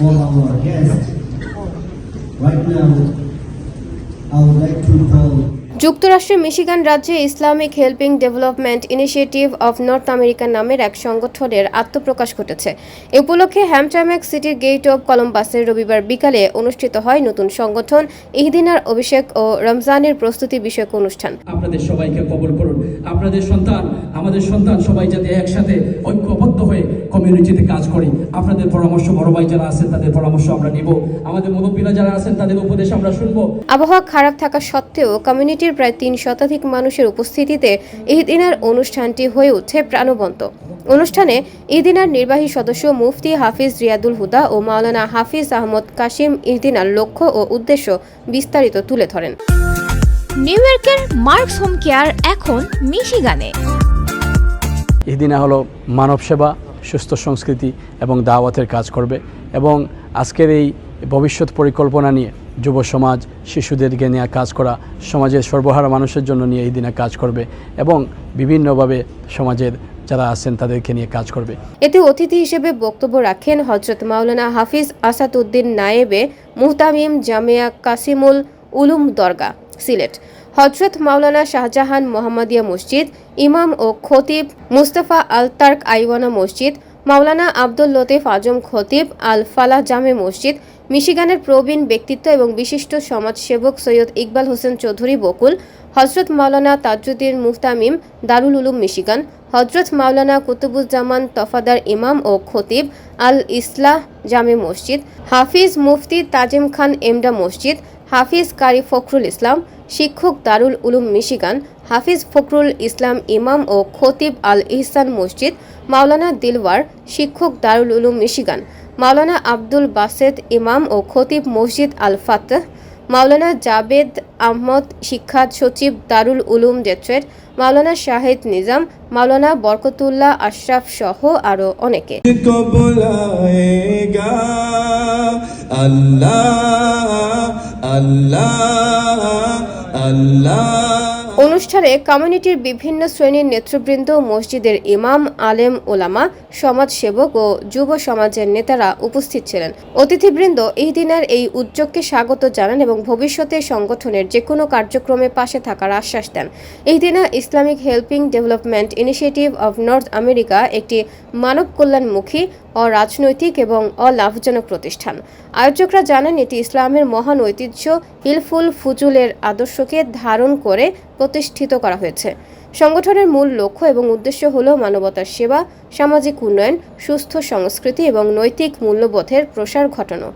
all our guests. Right now, I would like to call যুক্তরাষ্ট্রের Michigan রাজ্যে Islamic helping development initiative of North America নামের এক সংগঠনের আত্মপ্রকাশ ঘটেছে। এ উপলক্ষে হ্যামটামেক সিটির গেট অব কলম্বাসের রবিবার বিকালে অনুষ্ঠিত হয় নতুন সংগঠন ইহদিনার অভিষেক ও রমজানের প্রস্তুতি বিষয়ক অনুষ্ঠান। আপনাদের সবাইকে কবল করুন। আপনাদের সন্তান আমাদের সন্তান সবাই যাতে একসাথে ঐক্যবদ্ধ হয়ে কমিউনিটিতে কাজ করি। আপনাদের পরামর্শ বড় ভাই যারা আছেন তাদের পরামর্শ আমরা নিব। আমাদের মুরব্বীরা যারা আছেন তাদের উপদেশ আমরা শুনব। আবহাওয়া খারাপ থাকা সত্ত্বেও কমিউনিটির প্রায় তিন শতাধিক মানুষের উপস্থিতিতে ইহদিনার অনুষ্ঠানটি হয়ে ওঠে প্রাণবন্ত। অনুষ্ঠানে ইহদিনার নির্বাহী সদস্য মুফতি হাফিজ রিয়াদুল হুদা ও মাওলানা হাফিজ আহমদ কাশিম ইহদিনার লক্ষ্য ও উদ্দেশ্য বিস্তারিত তুলে ধরেন। নিউ ইয়র্কের মার্কস হোম কেয়ার এখন মিশিগানে। ইহদিনা হলো মানব সেবা সুস্থ সংস্কৃতি এবং দাওয়াতের কাজ করবে এবং আজকের এই ভবিষ্যৎ পরিকল্পনা নিয়ে যুব সমাজ, শিশুদেরকে নিয়ে কাজ করা, সমাজের সর্বহারা মানুষের জন্য নিয়ে এই দিনে কাজ করবে এবং বিভিন্নভাবে সমাজের যারা আছেন তাদেরকে নিয়ে কাজ করবে। এতে অতিথি হিসেবে বক্তব্য রাখেন হজরত মাওলানা হাফিজ আসাদউদ্দিন নায়েবে মুহতামিম জামিয়া কাসিমুল উলুম দরগা, সিলেট। হজরত মাওলানা শাহজাহান মোহাম্মদিয়া মসজিদ, ইমাম ও খতিব মুস্তাফা আল তার্ক আইওয়ানা মসজিদ মাওলানা আব্দুল লতিফ আজম খতিব আল ফালাহ জামে মসজিদ, মিশিগানের প্রবীণ ব্যক্তিত্ব এবং বিশিষ্ট সমাজসেবক সৈয়দ ইকবাল হোসেন চৌধুরী বকুল হজরত মাওলানা তাজুদ্দিন মুহতামিম দারুল উলুম মিশিগান হজরত মাওলানা কুতুবুজ্জামান তফাদার ইমাম ও খতিব আল ইসলাহ জামে মসজিদ, হাফিজ মুফতি তাজিম খান এমডা মসজিদ হাফিজ কারি ফখরুল ইসলাম, শিক্ষক দারুল উলুম মিশিগান, হাফিজ ফখরুল ইসলাম ইমাম ও খতিব আল ইহসান মসজিদ, মাওলানা দিলওয়ার, শিক্ষক দারুল উলুম মিশিগান, মাওলানা আব্দুল বাসেদ ইমাম ও খতিব মসজিদ আল ফাতহ, মাওলানা জাবেদ আহমদ শিক্ষা সচিব দারুল উলুম ডেট্রেড মাওলানা শাহেদ নিজাম, মাওলানা বরকতুল্লাহ আশরাফ সহ আরও অনেকে। को অনুষ্ঠানে কমিউনিটির বিভিন্ন শ্রেণির নেতৃবৃন্দ, মসজিদের ইমাম, আলেম ওলামা সমাজসেবক ও যুব সমাজের নেতারা উপস্থিত ছিলেন। অতিথিবৃন্দ এই দিনের এই উদ্যোগকে স্বাগত জানান এবং ভবিষ্যতে সংগঠনের যে কোনো কার্যক্রমে পাশে থাকার আশ্বাস দেন। এই দিনে Islamic helping development initiative of North America একটি মানব কল্যাণমুখী অরাজনৈতিক এবং অলাভজনক প্রতিষ্ঠান। আয়োজকরা জানেন, এটি ইসলামের মহান ঐতিহ্য, হিলফুল ফুজুলের আদর্শকে ধারণ করে প্রতিষ্ঠিত করা হয়েছে। সংগঠনের মূল লক্ষ্য এবং উদ্দেশ্য হল মানবতার সেবা, সামাজিক উন্নয়ন, সুস্থ সংস্কৃতি এবং নৈতিক মূল্যবোধের প্রসার ঘটানো।